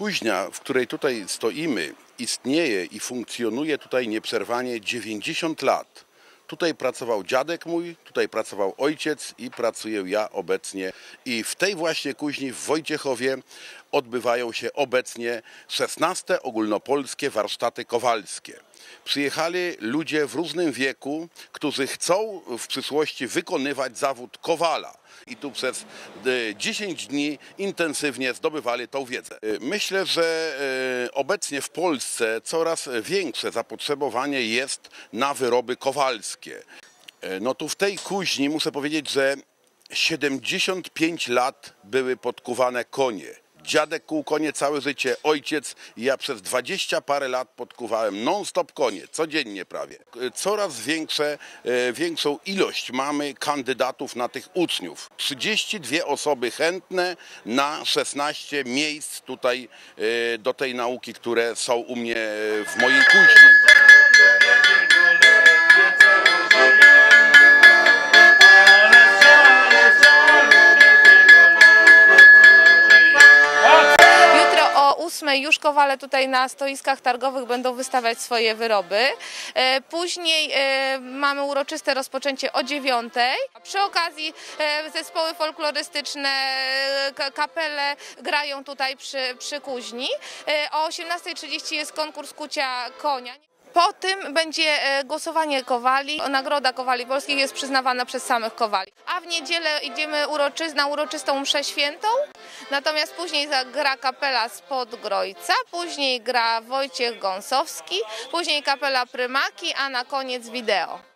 Kuźnia, w której tutaj stoimy, istnieje i funkcjonuje tutaj nieprzerwanie 90 lat. Tutaj pracował dziadek mój, tutaj pracował ojciec i pracuję ja obecnie. I w tej właśnie kuźni w Wojciechowie odbywają się obecnie 16 ogólnopolskie warsztaty kowalskie. Przyjechali ludzie w różnym wieku, którzy chcą w przyszłości wykonywać zawód kowala. I tu przez e, 10 dni intensywnie zdobywali tą wiedzę. E, Myślę, że e, obecnie w Polsce coraz większe zapotrzebowanie jest na wyroby kowalskie. No tu w tej kuźni muszę powiedzieć, że 75 lat były podkuwane konie. Dziadek kuł konie całe życie, ojciec ja przez 20 parę lat podkuwałem non-stop konie, codziennie prawie. Coraz większe, e, większą ilość mamy kandydatów na tych uczniów. 32 osoby chętne na 16 miejsc tutaj e, do tej nauki, które są u mnie e, w mojej kuźni. Jutro o 8 już kowale tutaj na stoiskach targowych będą wystawiać swoje wyroby. E, Później e, mamy uroczyste rozpoczęcie o 9. A Przy okazji e, zespoły folklorystyczne, ka- kapele grają tutaj przy, przy kuźni. O 18.30 jest konkurs kucia konia. Po tym będzie e, głosowanie kowali. Nagroda kowali polskich jest przyznawana przez samych kowali. A w niedzielę idziemy uroczy, na uroczystą mszę świętą. Natomiast później gra kapela z Podgrojca, później gra Wojciech Gąsowski, później kapela Prymaki, a na koniec wideo.